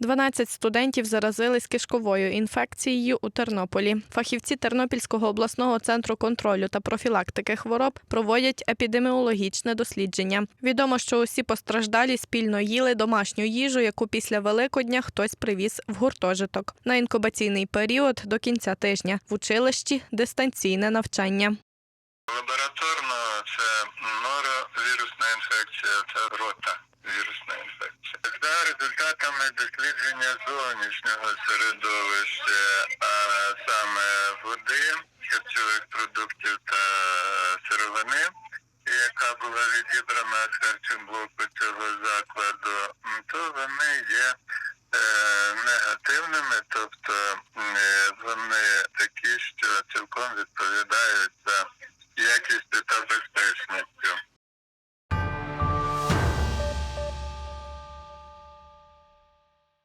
12 студентів заразились кишковою інфекцією у Тернополі. Фахівці Тернопільського обласного центру контролю та профілактики хвороб проводять епідеміологічне дослідження. Відомо, що усі постраждалі спільно їли домашню їжу, яку після Великодня хтось привіз в гуртожиток. На інкубаційний період до кінця тижня в училищі дистанційне навчання. Лабораторно це норовірусна інфекція, це рота вірусна результатами дослідження зовнішнього середовища, а саме води, харчових продуктів та сировини, яка була відібрана з харчоблоку цього закладу, то вони є е, негативними, тобто е, вони такі, що цілком відповідають